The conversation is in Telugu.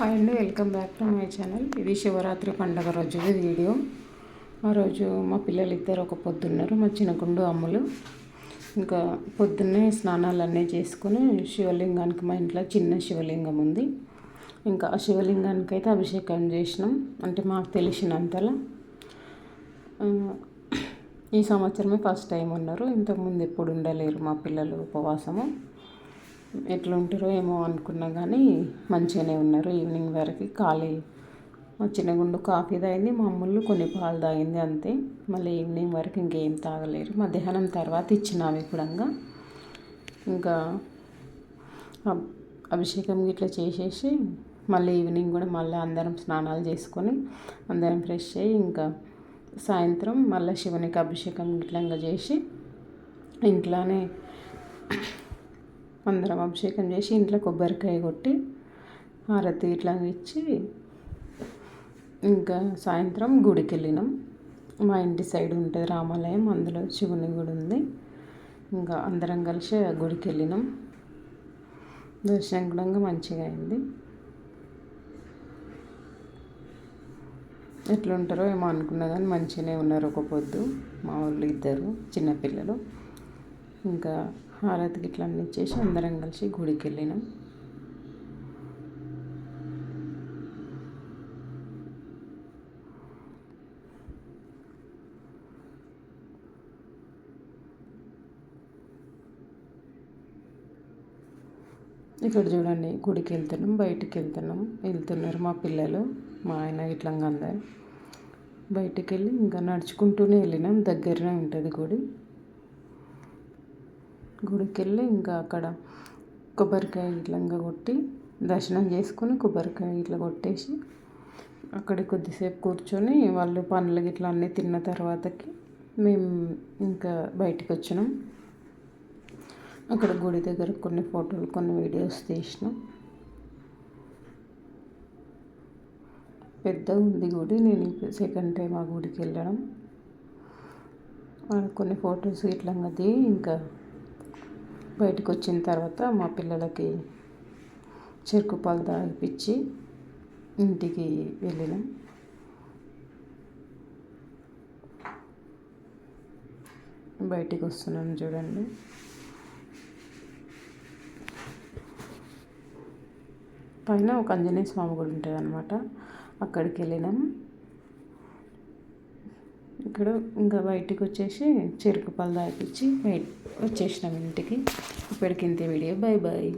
హాయ్ అండి welcome back to my channel ఇది శివరాత్రి పండగ రోజు వీడియో. ఆ రోజు మా పిల్లలు ఇద్దరు ఒక పొద్దున్నారు మా చిన్నకుండు అమ్ములు. ఇంకా పొద్దున్నే స్నానాలు అన్నీ చేసుకొని శివలింగానికి మా ఇంట్లో చిన్న శివలింగం ఉంది. ఇంకా ఆ శివలింగానికి అయితే అభిషేకం చేసినాం అంటే మాకు తెలిసినంతలా. ఈ సంవత్సరమే ఫస్ట్ టైం ఉన్నారు ఇంతకుముందు ఎప్పుడు ఉండలేరు మా పిల్లలు ఉపవాసము. ఎట్లా ఉంటారో ఏమో అనుకున్నా కానీ మంచిగానే ఉన్నారు. ఈవినింగ్ వరకు ఖాళీ. చిన్న గుండు కాఫీ తాగింది మా అమ్ముళ్ళు కొన్ని పాలు తాగింది అంతే. మళ్ళీ ఈవినింగ్ వరకు ఇంకేం తాగలేరు. మధ్యాహ్నం తర్వాత ఇచ్చిన అవి కూడా ఇంకా. అభిషేకం ఇట్లా చేసేసి మళ్ళీ ఈవినింగ్ కూడా మళ్ళీ అందరం స్నానాలు చేసుకొని అందరం ఫ్రెష్ అయ్యి ఇంకా సాయంత్రం మళ్ళీ శివునికి అభిషేకం ఇట్లా చేసి ఇంట్లోనే అందరం అభిషేకం చేసి ఇంట్లో కొబ్బరికాయ కొట్టి హారతి ఇట్లా ఇచ్చి ఇంకా సాయంత్రం గుడికి వెళ్ళినాం. మా ఇంటి సైడ్ ఉంటుంది రామాలయం అందులో శివుని గుడి ఉంది. ఇంకా అందరం కలిసి గుడికి వెళ్ళినాం. దర్శనం కూడా మంచిగా అయింది. ఎట్లుంటారో ఏమో అనుకున్నా కానీ మంచిగానే ఉన్నారు ఒక పొద్దు. మా వాళ్ళు ఇద్దరు చిన్నపిల్లలు ఇంకా హారతి గిట్ల అన్నీ ఇచ్చేసి అందరం కలిసి గుడికి వెళ్ళినాం. ఇక్కడ చూడండి గుడికి వెళ్తున్నాం బయటికి వెళ్తున్నాం. వెళ్తున్నారు మా పిల్లలు మా ఆయన ఇట్లంగా అందరు. బయటికి వెళ్ళి ఇంకా నడుచుకుంటూనే వెళ్ళినాం. దగ్గరనే ఉంటుంది గుడి. గుడికి వెళ్ళి ఇంకా అక్కడ కొబ్బరికాయ ఇట్లా కొట్టి దర్శనం చేసుకుని కొబ్బరికాయ ఇట్లా కొట్టేసి అక్కడ కొద్దిసేపు కూర్చొని వాళ్ళు పనులు గిట్లా అన్నీ తిన్న తర్వాతకి మేము ఇంకా బయటికి వచ్చినాం. అక్కడ గుడి దగ్గర కొన్ని ఫోటోలు కొన్ని వీడియోస్ తీసినాం. పెద్ద ఉంది గుడి నేను సెకండ్ టైం ఆ గుడికి వెళ్ళడం. కొన్ని ఫొటోస్ ఇట్లా దిగి ఇంకా బయటకు వచ్చిన తర్వాత మా పిల్లలకి చెరుకు పాలు తాగిపించి ఇంటికి వెళ్ళినాం. బయటికి వస్తున్నాం చూడండి. పైన ఒక ఆంజనేయ స్వామి గుడి ఉంటుంది అనమాట అక్కడికి వెళ్ళినాం ఇక్కడ ఇంకా బయటికి వచ్చేసి చెరుకు పాలు తాగిపించి బయట వచ్చేసినాం ఇంటికి. ఇప్పటికి ఇంతే వీడియో. Bye bye